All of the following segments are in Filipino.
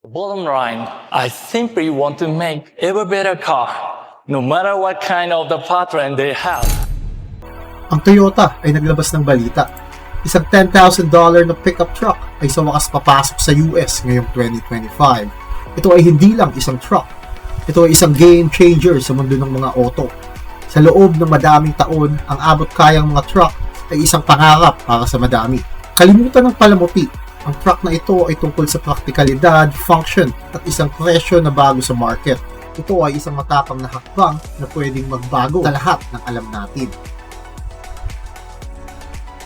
Bottom line, I simply want to make ever better car, no matter what kind of the powertrain they have. Ang Toyota ay naglabas ng balita. Isang $10,000 na pickup truck ay sa wakas papasok sa US ngayong 2025. Ito ay hindi lang isang truck. Ito ay isang game changer sa mundo ng mga auto. Sa loob ng madaming taon, ang abot kayang mga truck ay isang pangarap para sa madami. Kalimutan ng palamuti, ang truck na ito ay tungkol sa praktikalidad, function, at isang presyo na bago sa market. Ito ay isang matapang na hakbang na pwedeng magbago sa lahat ng alam natin.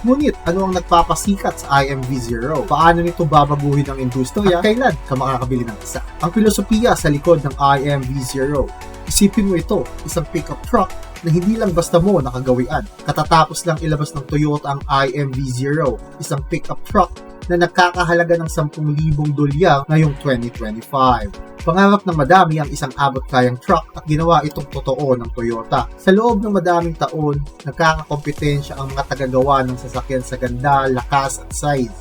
Ngunit ano ang nagpapasikat sa IMV0? Paano nito babaguhin ang industriya? At kailan ka makakabili ng isa? Ang filosofiya sa likod ng IMV0. Isipin mo ito, isang pickup truck na hindi lang basta mo nakagawian. Katatapos lang ilabas ng Toyota ang IMV0, isang pickup truck na nagkakahalaga ng 10,000 dolyar ngayong 2025. Pangarap ng madami ang isang abot kayang truck at ginawa itong totoo ng Toyota. Sa loob ng madaming taon, nagkakakompetensya ang mga tagagawa ng sasakyan sa ganda, lakas at size.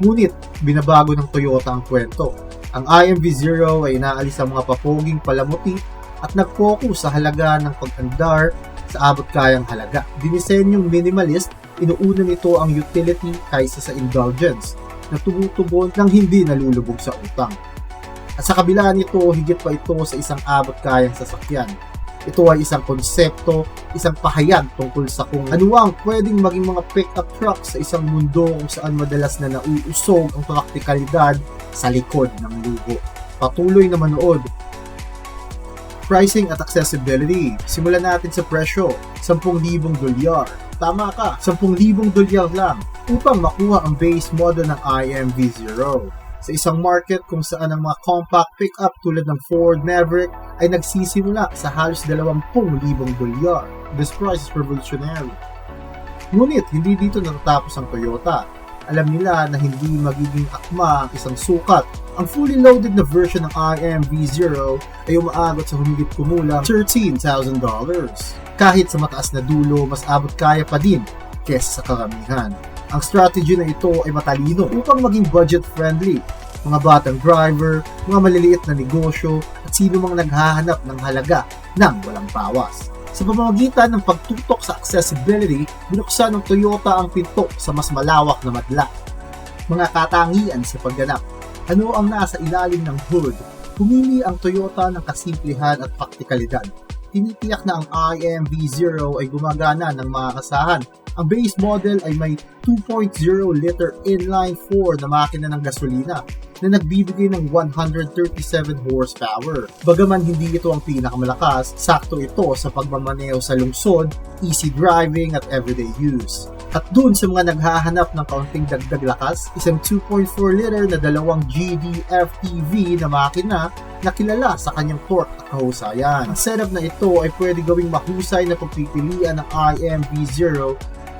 Ngunit, binabago ng Toyota ang kwento. Ang IMV0 ay inaalis ang mga papoging palamuti at nag-focus sa halaga ng pag-andar sa abot kayang halaga. Dinisenyong minimalist, inuuna nito ang utility kaysa sa indulgence na tumutugon ng hindi nalulubog sa utang. At sa kabila nito, higit pa ito sa isang abot kayang sasakyan. Ito ay isang konsepto, isang pahayag tungkol sa kung ano ang pwedeng maging mga pickup truck sa isang mundo kung saan madalas na nauusog ang praktikalidad sa likod ng luho. Patuloy na manood. Pricing at accessibility. Simulan natin sa presyo, 10,000 dolyar. Tama ka, 10,000 dolyar lang upang makuha ang base model ng IMV0 sa isang market kung saan ang mga compact pickup tulad ng Ford Maverick ay nagsisimula sa halos 20,000 dolyar. This price is revolutionary. Ngunit hindi dito natatapos ang Toyota. Alam nila na hindi magiging akma ang isang sukat. Ang fully loaded na version ng IMV0 ay umaagot sa humigit kumulang $13,000. Kahit sa mataas na dulo, mas abot kaya pa din kesa sa karamihan. Ang strategy na ito ay matalino upang maging budget-friendly. Mga batang driver, mga maliliit na negosyo, at sino mang naghahanap ng halaga ng walang bawas. Sa pamamagitan ng pagtutok sa accessibility, binuksan ng Toyota ang pinto sa mas malawak na madla. Mga katangian sa pagganap. Ano ang nasa ilalim ng hood? Pumili ang Toyota ng kasimplihan at praktikalidad. Tinitiyak na ang IMV0 ay gumagana ng mga kasahan ang base model ay may 2.0 liter inline 4 na makina ng gasolina na nagbibigay ng 137 horsepower. Bagaman hindi ito ang pinakamalakas, sakto ito sa pagmamaneho sa lungsod, easy driving at everyday use. At dun sa mga naghahanap ng kaunting dagdag lakas, isang 2.4 liter na dalawang GD FTV na makina na kilala sa kanyang torque at kahusayan. Ang setup na ito ay pwede gawing mahusay na pagpipilian ng IMV0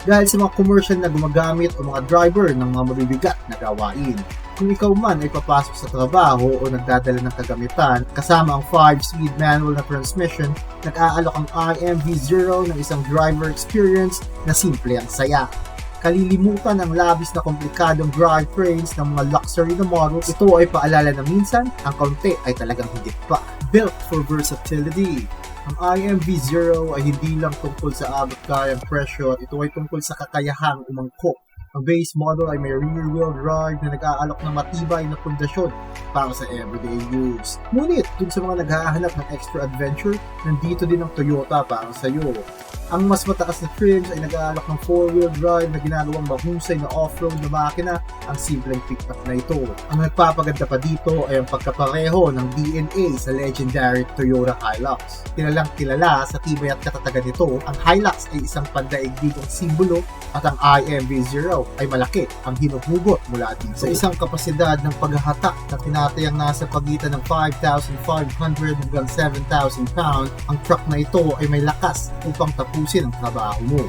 dahil sa mga commercial na gumagamit o mga driver ng mga mabibigat na gawain. Kung ikaw man ay papasok sa trabaho o nagdadala ng kagamitan kasama ang 5-speed manual na transmission, nag-aalok ang IMV0 ng isang driver experience na simple ang saya. Kalilimutan ang labis na komplikadong drivetrains ng mga luxury na models, ito ay paalala na minsan, ang kaunti ay talagang higit pa. Built for versatility, ang IMV0 ay hindi lang tungkol sa abot kayang presyo at ito ay tungkol sa kakayahang umangkok. Ang base model ay may rear-wheel drive na nag-aalok ng matibay na pundasyon para sa everyday use. Ngunit, dun sa mga naghahanap ng extra adventure, nandito din ang Toyota para sa iyo. Ang mas mataas na trims ay nag-aalok ng 4-wheel drive na ginagawang mahusay na off-road na makina ang simpleng pickup na ito. Ang nagpapaganda pa dito ay ang pagkapareho ng DNA sa legendary Toyota Hilux. Kilalang kilala sa tibay at katatagan nito, ang Hilux ay isang pandaigdigong simbolo at ang IMV0 ay malaki ang hinuhugot mula dito. Sa isang kapasidad ng paghahatak na tinatayang nasa pagitan ng 5,500 hanggang 7,000 pound, ang truck na ito ay may lakas upang tapusin ang trabaho mo.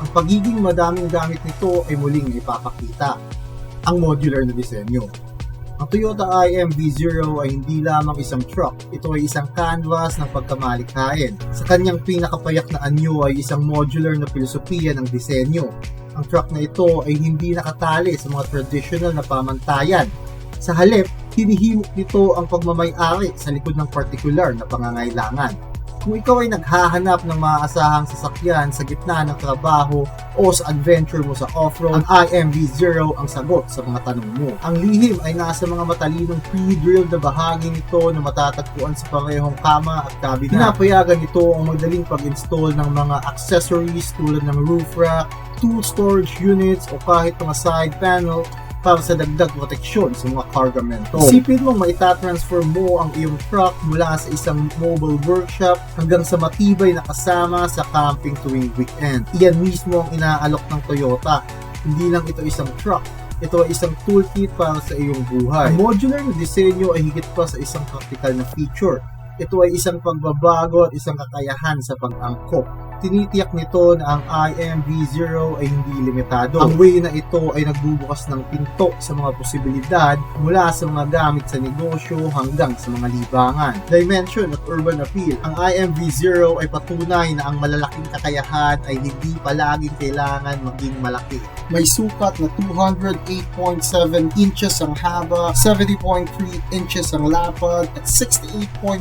Ang pagiging madaming gamit nito ay muling ipapakita ang modular na disenyo. Ang Toyota IMV0 ay hindi lamang isang truck, ito ay isang canvas ng pagkamalikhain. Sa kanyang pinakapayak na anyo ay isang modular na filosofiya ng disenyo. Ang truck na ito ay hindi nakatali sa mga traditional na pamantayan. Sa halip, hinihimok nito ang pagmamayari sa likod ng partikular na pangangailangan. Kung ikaw ay naghahanap ng maaasahang sasakyan sa gitna ng trabaho o sa adventure mo sa off-road, ang IMV0 ang sagot sa mga tanong mo. Ang lihim ay nasa mga matalinong pre-drilled na bahagi nito na matatagpuan sa parehong kama at kabina. Pinapayagan nito ang madaling pag-install ng mga accessories tulad ng roof rack, tool storage units o kahit mga side panel para sa dagdag proteksyon sa mga cargamento. Isipin mo maitatransfer mo ang iyong truck mula sa isang mobile workshop hanggang sa matibay na kasama sa camping tuwing weekend. Iyan mismo ang inaalok ng Toyota. Hindi lang ito isang truck, ito ay isang toolkit para sa iyong buhay. Ang modular na disenyo ay higit pa sa isang practical na feature. Ito ay isang pagbabago at isang kakayahan sa pag-angkop tinitiyak nito na ang IMV0 ay hindi limitado. Ang way na ito ay nagbubukas ng pinto sa mga posibilidad mula sa mga gamit sa negosyo hanggang sa mga libangan. Dimension at urban appeal. Ang IMV0 ay patunay na ang malalaking kakayahan ay hindi palaging kailangan maging malaki. May sukat na 208.7 inches ang haba, 70.3 inches ang lapad, at 68.5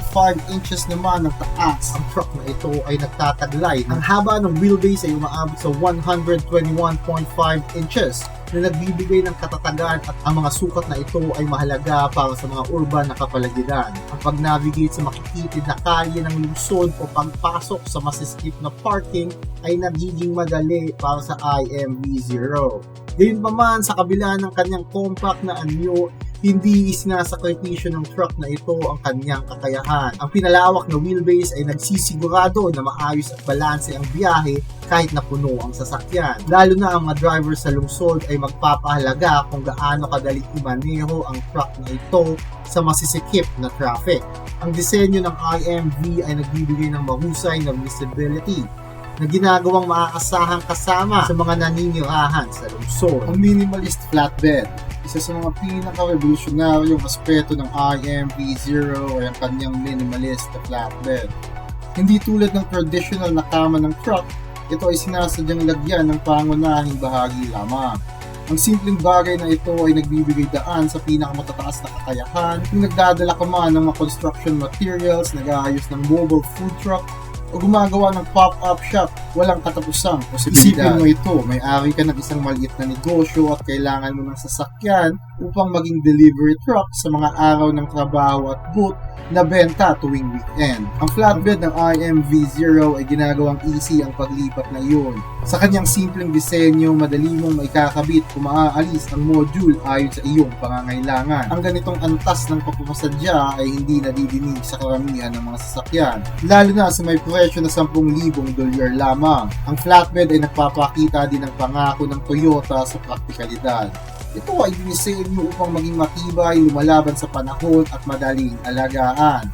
inches naman ang taas. Ang truck na ito ay nagtataglay. Ang haba ng wheelbase ay umaabot sa 121.5 inches na nagbibigay ng katatagan at ang mga sukat na ito ay mahalaga para sa mga urban na kapalagiran. Ang pag-navigate sa makikitid na kalye ng lungsod o pagpasok sa masiskip na parking ay nagiging madali para sa IMV0. Gayunpaman sa kabila ng kanyang compact na anyo, hindi sinasakripisyo ng truck na ito ang kanyang kakayahan. Ang pinalawak na wheelbase ay nagsisigurado na maayos at balanse ang biyahe kahit na puno ang sasakyan. Lalo na ang mga driver sa lungsod ay magpapahalaga kung gaano kadaling imaneho ang truck na ito sa masisikip na traffic. Ang disenyo ng IMV ay nagbibigay ng mahusay na visibility na ginagawang maaasahang kasama sa mga naninirahan sa lungsod. Ang minimalist flatbed isa sa mga pinaka-revolutionaryong aspeto ng IMV0 ay ang kanyang minimalist na flatbed. Hindi tulad ng traditional na kama ng truck, ito ay sinasadyang lagyan ng pangunahing bahagi lamang. Ang simpleng bagay na ito ay nagbibigay daan sa pinakamatataas na kakayahan kung nagdadala ka man ng mga construction materials, nag-aayos ng mobile food truck, o gumagawa ng pop-up shop, walang katapusang posibilidad. Isipin mo ito, may-ari ka ng isang maliit na negosyo at kailangan mo ng sasakyan upang maging delivery truck sa mga araw ng trabaho at boot na benta tuwing weekend. Ang flatbed ng IMV0 ay ginagawang easy ang paglipat na iyon. Sa kanyang simpleng disenyo, madali mong maikakabit kung maaalis ang module ayon sa iyong pangangailangan. Ang ganitong antas ng pagpapasadya ay hindi nadidinig sa karamihan ng mga sasakyan, lalo na sa may presyo na 10,000 dolyar lamang. Ang flatbed ay nagpapakita din ng pangako ng Toyota sa praktikalidad. Ito ay dinisenyo upang maging matibay, lumalaban sa panahon at madaling alagaan.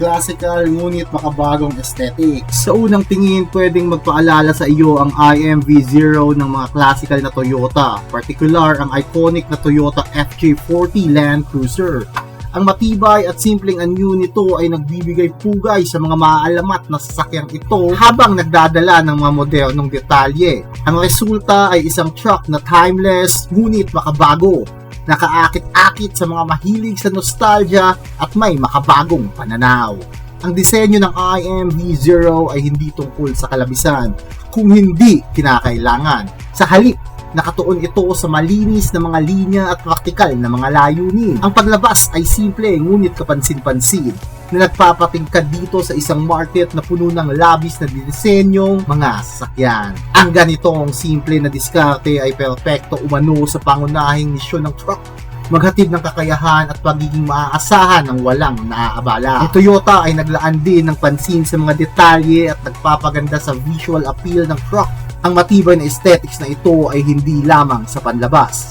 Classical ngunit makabagong aesthetics. Sa unang tingin, pwedeng magpaalala sa iyo ang IMV0 ng mga classical na Toyota, particular ang iconic na Toyota FJ40 Land Cruiser. Ang matibay at simpleng anyo nito ay nagbibigay pugay sa mga maaalamat na sasakyang ito habang nagdadala ng mga modernong detalye. Ang resulta ay isang truck na timeless ngunit makabago, nakaakit-akit sa mga mahilig sa nostalgia at may makabagong pananaw. Ang disenyo ng IMV0 ay hindi tungkol sa kalabisan, kung hindi kinakailangan. Sa halip, nakatuon ito sa malinis na mga linya at praktikal na mga layunin. Ang paglabas ay simple ngunit kapansin-pansin na nagpapatingkad dito sa isang market na puno ng labis na disenyong mga sasakyan. Ang ganitong simple na diskarte ay perpekto umano sa pangunahing misyon ng truck maghatid ng kakayahan at pagiging maaasahan ng walang naaabala. Ang Toyota ay naglaan din ng pansin sa mga detalye at nagpapaganda sa visual appeal ng truck ang matibay na aesthetics na ito ay hindi lamang sa panlabas.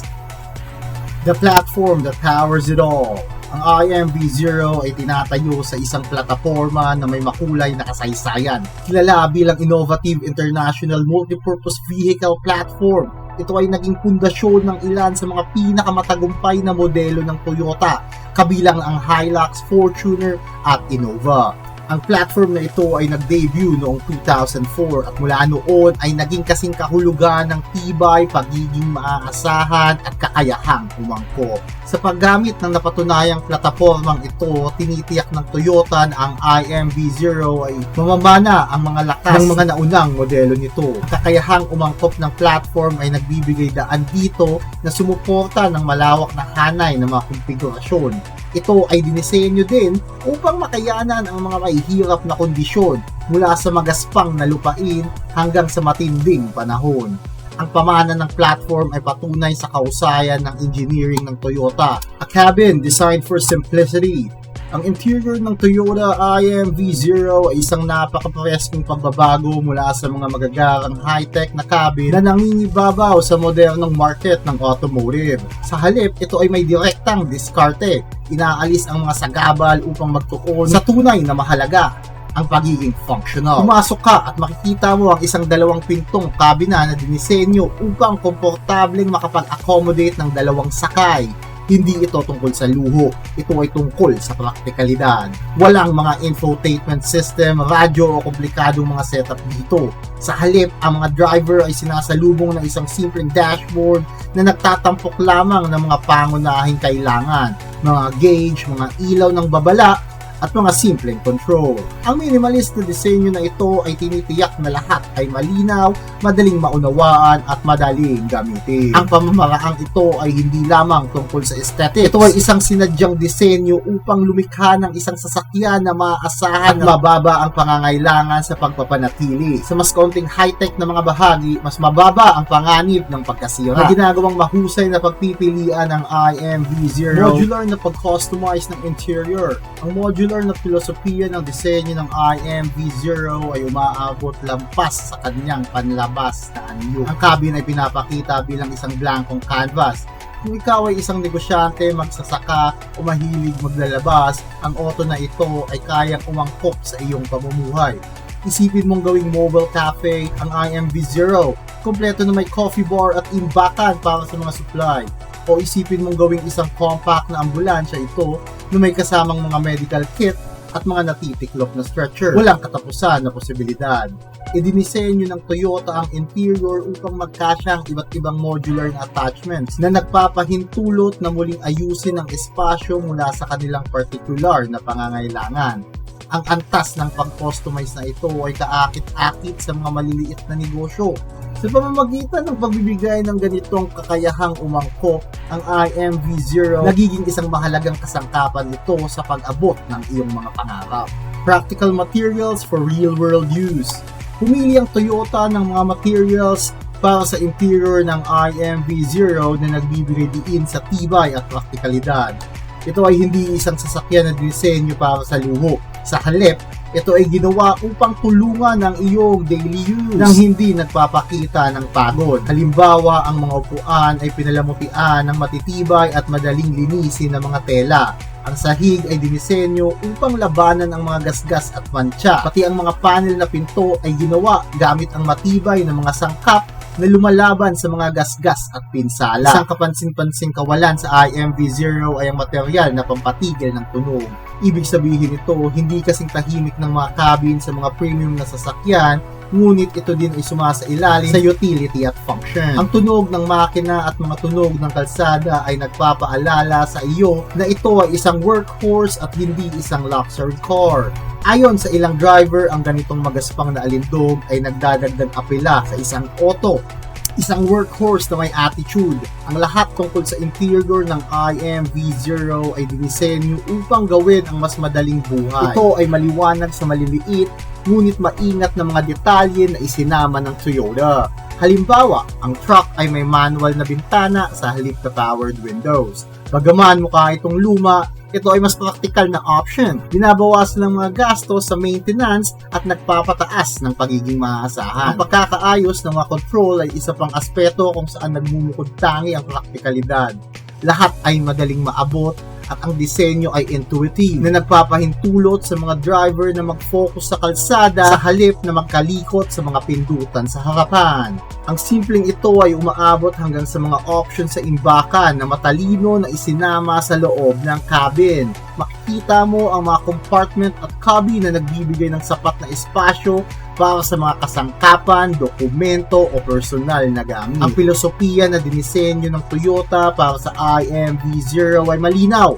The platform that powers it all. Ang IMV0 ay tinatayo sa isang plataforma na may makulay na kasaysayan. Kilala bilang Innovative International Multipurpose Vehicle Platform. Ito ay naging pundasyon ng ilan sa mga pinakamatagumpay na modelo ng Toyota, kabilang ang Hilux, Fortuner at Innova. Ang platform na ito ay nag-debut noong 2004 at mula noon ay naging kasing kahulugan ng tibay, pagiging maaasahan at kakayahang umangkop. Sa paggamit ng napatunayang platapormang ito, tinitiyak ng Toyota na ang IMV0 ay mamamana ang mga lakas ng mga naunang modelo nito. Ang kakayahang umangkop ng platform ay nagbibigay daan dito na sumuporta ng malawak na hanay ng mga konfigurasyon. Ito ay dinisenyo din upang makayanan ang mga mahihirap na kondisyon mula sa magaspang na lupain hanggang sa matinding panahon. Ang pamana ng platform ay patunay sa kausayan ng engineering ng Toyota. A cabin designed for simplicity. Ang interior ng Toyota IMV0 ay isang napaka-preskong pagbabago mula sa mga magagarang high-tech na cabin na nangingibabaw sa modernong market ng automotive. Sa halip, ito ay may direktang diskarte. Inaalis ang mga sagabal upang magtuon sa tunay na mahalaga ang pagiging functional. Pumasok ka at makikita mo ang isang dalawang pintong kabina na dinisenyo upang komportableng makapag-accommodate ng dalawang sakay. Hindi ito tungkol sa luho, ito ay tungkol sa praktikalidad. Walang mga infotainment system, radyo o komplikadong mga setup dito. Sa halip, ang mga driver ay sinasalubong ng isang simpleng dashboard na nagtatampok lamang ng mga pangunahing kailangan, mga gauge, mga ilaw ng babala, at mga simpleng control. Ang minimalist na disenyo na ito ay tinitiyak na lahat ay malinaw, madaling maunawaan at madaling gamitin. Ang pamamaraang ito ay hindi lamang tungkol sa aesthetic. Ito ay isang sinadyang disenyo upang lumikha ng isang sasakyan na maaasahan at mababa ang pangangailangan sa pagpapanatili. Sa mas kaunting high-tech na mga bahagi, mas mababa ang panganib ng pagkasira. Na ginagawang mahusay na pagpipilian ng IMV0. Modular na pag-customize ng interior. Ang modular na filosofiya ng disenyo ng IMV0 ay umaabot lampas sa kanyang panlabas na anyo. Ang cabin ay pinapakita bilang isang blankong canvas. Kung ikaw ay isang negosyante, magsasaka o mahilig maglalabas, ang auto na ito ay kayang umangkop sa iyong pamumuhay. Isipin mong gawing mobile cafe ang IMV0, kompleto na may coffee bar at imbakan para sa mga supply. O isipin mong gawing isang compact na ambulansya ito na may kasamang mga medical kit at mga natitiklop na stretcher. Walang katapusan na posibilidad. Idinisenyo ng Toyota ang interior upang magkasya ang iba't ibang modular na attachments na nagpapahintulot na muling ayusin ang espasyo mula sa kanilang particular na pangangailangan. Ang antas ng pag-customize na ito ay kaakit-akit sa mga maliliit na negosyo sa pamamagitan ng pagbibigay ng ganitong kakayahang umangkop, ang IMV0 nagiging isang mahalagang kasangkapan nito sa pag-abot ng iyong mga pangarap. Practical materials for real-world use. Pumili ang Toyota ng mga materials para sa interior ng IMV0 na nagbibigay diin sa tibay at praktikalidad. Ito ay hindi isang sasakyan na disenyo para sa luho. Sa halip, ito ay ginawa upang tulungan ang iyong daily use nang hindi nagpapakita ng pagod. Halimbawa, ang mga upuan ay pinalamutian ng matitibay at madaling linisin ng mga tela. Ang sahig ay dinisenyo upang labanan ang mga gasgas at mancha. Pati ang mga panel na pinto ay ginawa gamit ang matibay na mga sangkap na lumalaban sa mga gasgas at pinsala. Isang kapansin-pansing kawalan sa IMV0 ay ang material na pampatigil ng tunog. Ibig sabihin ito, hindi kasing tahimik ng mga cabin sa mga premium na sasakyan, ngunit ito din ay sumasailalim sa utility at function. Ang tunog ng makina at mga tunog ng kalsada ay nagpapaalala sa iyo na ito ay isang workhorse at hindi isang luxury car. Ayon sa ilang driver, ang ganitong magaspang na alindog ay nagdadagdag apela sa isang auto isang workhorse na may attitude. Ang lahat tungkol sa interior ng IMV0 ay dinisenyo upang gawin ang mas madaling buhay. Ito ay maliwanag sa maliliit, ngunit maingat na mga detalye na isinama ng Toyota. Halimbawa, ang truck ay may manual na bintana sa halip na powered windows. Bagaman mukha itong luma, ito ay mas praktikal na option. Binabawasan ng mga gastos sa maintenance at nagpapataas ng pagiging maaasahan. Ang pagkakaayos ng mga control ay isa pang aspeto kung saan nagmumukod tangi ang praktikalidad. Lahat ay madaling maabot at ang disenyo ay intuitive na nagpapahintulot sa mga driver na mag-focus sa kalsada sa halip na magkalikot sa mga pindutan sa harapan. Ang simpleng ito ay umaabot hanggang sa mga options sa imbakan na matalino na isinama sa loob ng cabin. Makikita mo ang mga compartment at cubby na nagbibigay ng sapat na espasyo para sa mga kasangkapan, dokumento o personal na gamit. Ang filosofiya na dinisenyo ng Toyota para sa IMV0 ay malinaw.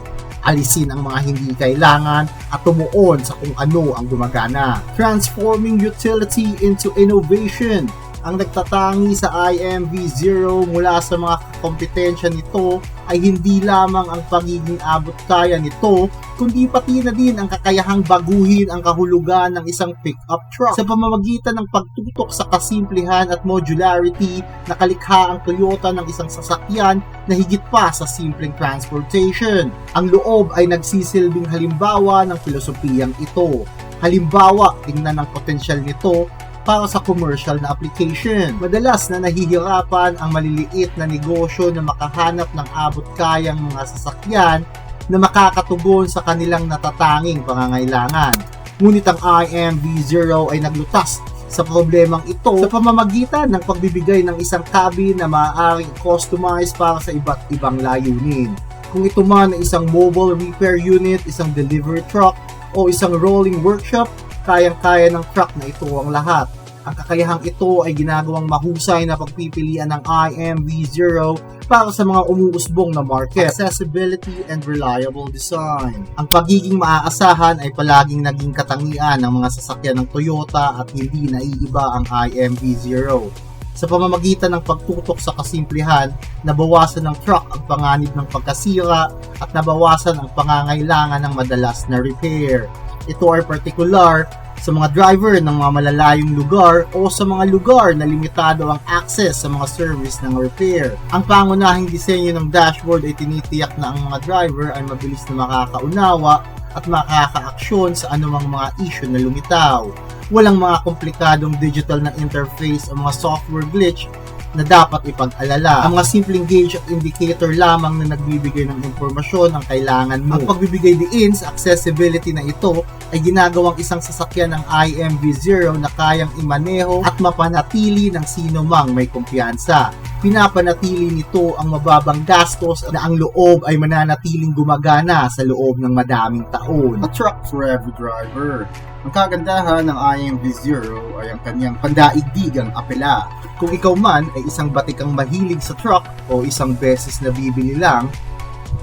Alisin ang mga hindi kailangan at tumuon sa kung ano ang gumagana. Transforming utility into innovation ang nagtatangi sa IMV0 mula sa mga kompetensya nito ay hindi lamang ang pagiging abot kaya nito, kundi pati na din ang kakayahang baguhin ang kahulugan ng isang pickup truck sa pamamagitan ng pagtutok sa kasimplihan at modularity na kalikha ang Toyota ng isang sasakyan na higit pa sa simpleng transportation. Ang loob ay nagsisilbing halimbawa ng filosofiyang ito. Halimbawa, tingnan ang potensyal nito para sa commercial na application. Madalas na nahihirapan ang maliliit na negosyo na makahanap ng abot kayang mga sasakyan na makakatugon sa kanilang natatanging pangangailangan. Ngunit ang IMV0 ay naglutas sa problemang ito sa pamamagitan ng pagbibigay ng isang cabin na maaaring customize para sa iba't ibang layunin. Kung ito man ay isang mobile repair unit, isang delivery truck, o isang rolling workshop, kayang-kaya ng truck na ito ang lahat. Ang kakayahang ito ay ginagawang mahusay na pagpipilian ng IMV0 para sa mga umuusbong na market, accessibility and reliable design. Ang pagiging maaasahan ay palaging naging katangian ng mga sasakyan ng Toyota at hindi naiiba ang IMV0 sa pamamagitan ng pagtutok sa kasimplihan, nabawasan ng truck ang panganib ng pagkasira at nabawasan ang pangangailangan ng madalas na repair. Ito ay partikular sa mga driver ng mga malalayong lugar o sa mga lugar na limitado ang access sa mga service ng repair. Ang pangunahing disenyo ng dashboard ay tinitiyak na ang mga driver ay mabilis na makakaunawa at makaka-aksyon sa anumang mga issue na lumitaw. Walang mga komplikadong digital na interface o mga software glitch na dapat ipag-alala. Ang mga simpleng gauge at indicator lamang na nagbibigay ng impormasyon ang kailangan mo. Ang pagbibigay diin sa accessibility na ito ay ginagawang isang sasakyan ng IMV0 na kayang imaneho at mapanatili ng sino mang may kumpiyansa. Pinapanatili nito ang mababang gastos na ang loob ay mananatiling gumagana sa loob ng madaming taon. A truck for every driver. Ang kagandahan ng IMV0 ay ang kanyang pandaigdigang apela. Kung ikaw man ay isang batikang mahilig sa truck o isang beses na bibili lang,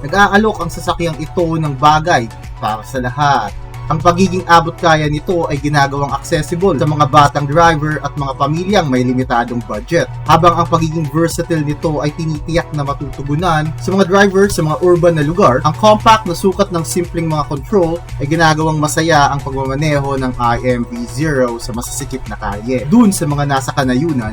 nag-aalok ang sasakyang ito ng bagay para sa lahat. Ang pagiging abot kaya nito ay ginagawang accessible sa mga batang driver at mga pamilyang may limitadong budget. Habang ang pagiging versatile nito ay tinitiyak na matutugunan sa mga driver sa mga urban na lugar, ang compact na sukat ng simpleng mga control ay ginagawang masaya ang pagmamaneho ng IMV0 sa masasikip na kalye. Dun sa mga nasa kanayunan,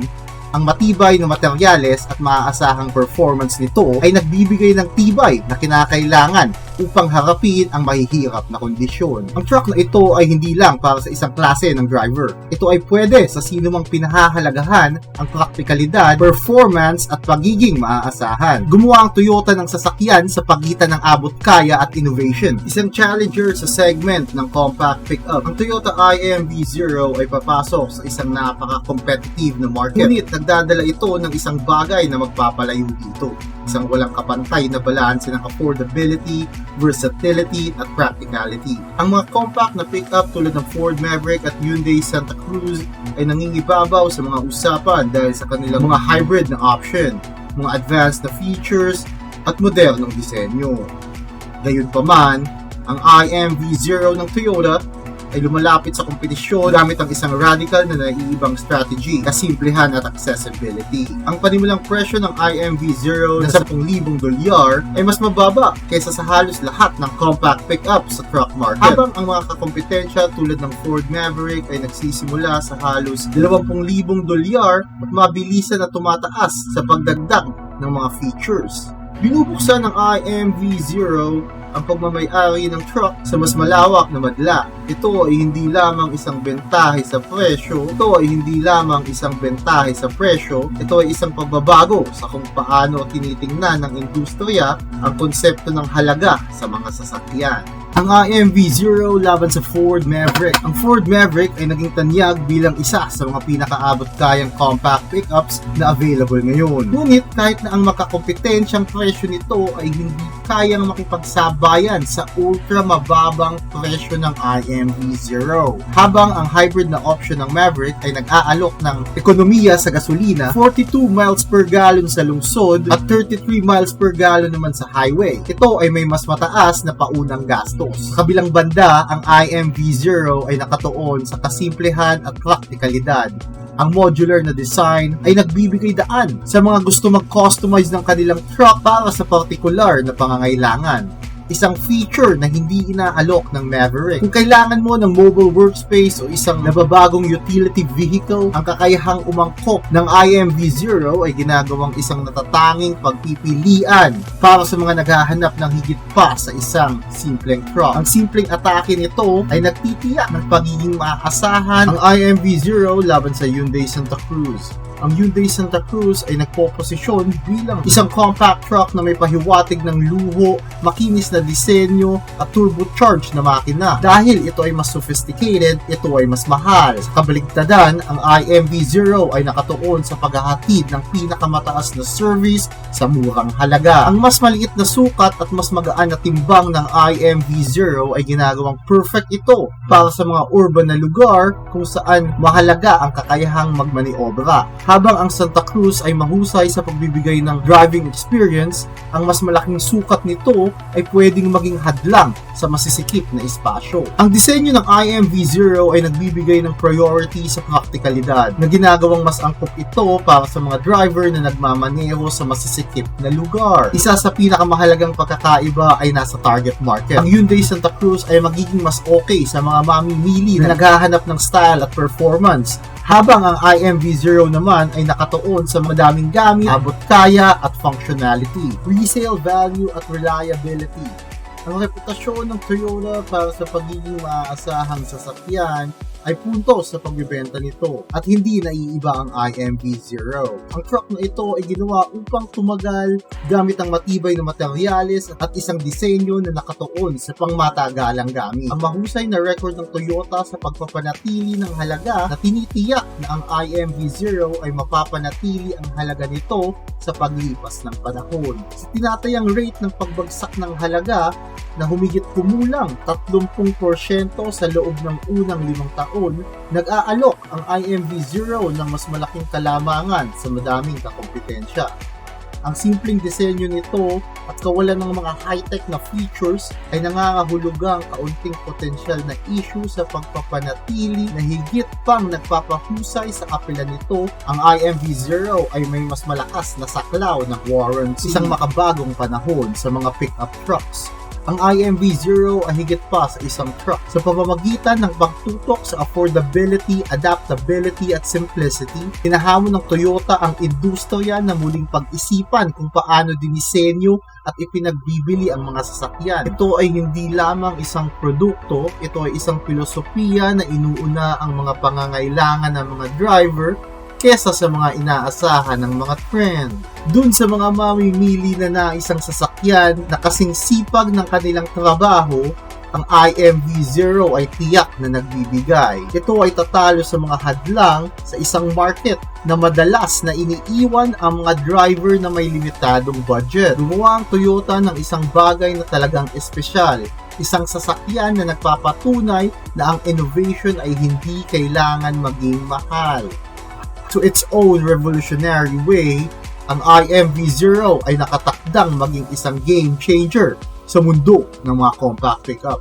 ang matibay na materyales at maaasahang performance nito ay nagbibigay ng tibay na kinakailangan upang harapin ang mahihirap na kondisyon. Ang truck na ito ay hindi lang para sa isang klase ng driver. Ito ay pwede sa sino mang pinahahalagahan ang praktikalidad, performance at pagiging maaasahan. Gumawa ang Toyota ng sasakyan sa pagitan ng abot kaya at innovation. Isang challenger sa segment ng compact pickup. Ang Toyota IMV0 ay papasok sa isang napaka-competitive na market. Ngunit nagdadala ito ng isang bagay na magpapalayo dito. Isang walang kapantay na balanse ng affordability, versatility, at practicality. Ang mga compact na pickup tulad ng Ford Maverick at Hyundai Santa Cruz ay nangingibabaw sa mga usapan dahil sa kanilang mga hybrid na option, mga advanced na features, at modernong disenyo. Gayunpaman, ang IMV0 ng Toyota ay lumalapit sa kompetisyon gamit ang isang radical na naiibang strategy, kasimplihan at accessibility. Ang panimulang presyo ng IMV0 na 10,000 dolyar ay mas mababa kaysa sa halos lahat ng compact pickup sa truck market. Habang ang mga kakompetensya tulad ng Ford Maverick ay nagsisimula sa halos 20,000 dolyar at mabilisan na tumataas sa pagdagdag ng mga features. Binubuksan ng IMV0 ang pagmamayari ng truck sa mas malawak na madla. Ito ay hindi lamang isang bentahe sa presyo, ito ay hindi lamang isang bentahe sa presyo, ito ay isang pagbabago sa kung paano tinitingnan ng industriya ang konsepto ng halaga sa mga sasakyan. Ang IMV-0 laban sa Ford Maverick. Ang Ford Maverick ay naging tanyag bilang isa sa mga pinakaabot kayang compact pickups na available ngayon. Ngunit kahit na ang makakompetensyang presyo nito ay hindi kayang makipagsabayan sa ultra mababang presyo ng IMV-0. Habang ang hybrid na option ng Maverick ay nag-aalok ng ekonomiya sa gasolina, 42 miles per gallon sa lungsod at 33 miles per gallon naman sa highway. Ito ay may mas mataas na paunang gastos. Kabilang banda, ang IMV-0 ay nakatuon sa kasimplehan at praktikalidad ang modular na design ay nagbibigay daan sa mga gusto mag-customize ng kanilang truck para sa particular na pangangailangan. Isang feature na hindi inaalok ng Maverick. Kung kailangan mo ng mobile workspace o isang nababagong utility vehicle, ang kakayahang umangkop ng IMV0 ay ginagawang isang natatanging pagpipilian para sa mga naghahanap ng higit pa sa isang simpleng truck. Ang simpleng atake nito ay nagtitiyak ng pagiging maaasahan ang IMV0 laban sa Hyundai Santa Cruz ang Hyundai Santa Cruz ay nagpoposisyon bilang isang compact truck na may pahiwatig ng luho, makinis na disenyo at turbocharged na makina. Dahil ito ay mas sophisticated, ito ay mas mahal. Sa kabaligtadan, ang IMV0 ay nakatuon sa paghahatid ng pinakamataas na service sa murang halaga. Ang mas maliit na sukat at mas magaan na timbang ng IMV0 ay ginagawang perfect ito para sa mga urban na lugar kung saan mahalaga ang kakayahang magmaniobra. Habang ang Santa Cruz ay mahusay sa pagbibigay ng driving experience, ang mas malaking sukat nito ay pwedeng maging hadlang sa masisikip na espasyo. Ang disenyo ng IMV0 ay nagbibigay ng priority sa praktikalidad na ginagawang mas angkop ito para sa mga driver na nagmamaneho sa masisikip na lugar. Isa sa pinakamahalagang pagkakaiba ay nasa target market. Ang Hyundai Santa Cruz ay magiging mas okay sa mga mamimili na naghahanap ng style at performance habang ang IMV0 naman ay nakatuon sa madaming gamit, abot kaya at functionality, resale value at reliability. Ang reputasyon ng Toyota para sa pagiging maaasahang sasakyan ay punto sa pagbibenta nito at hindi naiiba ang IMV0. Ang truck na ito ay ginawa upang tumagal gamit ang matibay na materyales at isang disenyo na nakatuon sa pangmatagalang gamit. Ang mahusay na record ng Toyota sa pagpapanatili ng halaga na tinitiyak na ang IMV0 ay mapapanatili ang halaga nito sa paglipas ng panahon. Sa tinatayang rate ng pagbagsak ng halaga na humigit kumulang 30% sa loob ng unang limang taon, nag-aalok ang IMV0 ng mas malaking kalamangan sa madaming kakompetensya. Ang simpleng disenyo nito at kawalan ng mga high-tech na features ay nangangahulugang kaunting potensyal na issue sa pagpapanatili na higit pang nagpapahusay sa kapila nito. Ang IMV0 ay may mas malakas na saklaw ng warranty isang makabagong panahon sa mga pickup trucks ang IMV0 ay higit pa sa isang truck sa pamamagitan ng pagtutok sa affordability, adaptability at simplicity. Hinahamon ng Toyota ang industriya na muling pag-isipan kung paano dinisenyo at ipinagbibili ang mga sasakyan. Ito ay hindi lamang isang produkto, ito ay isang filosofiya na inuuna ang mga pangangailangan ng mga driver kesa sa mga inaasahan ng mga trend. Dun sa mga mamimili na na isang sasakyan na kasing sipag ng kanilang trabaho, ang IMV0 ay tiyak na nagbibigay. Ito ay tatalo sa mga hadlang sa isang market na madalas na iniiwan ang mga driver na may limitadong budget. Gumawa ang Toyota ng isang bagay na talagang espesyal isang sasakyan na nagpapatunay na ang innovation ay hindi kailangan maging mahal to its own revolutionary way, ang IMV0 ay nakatakdang maging isang game changer sa mundo ng mga compact pickup.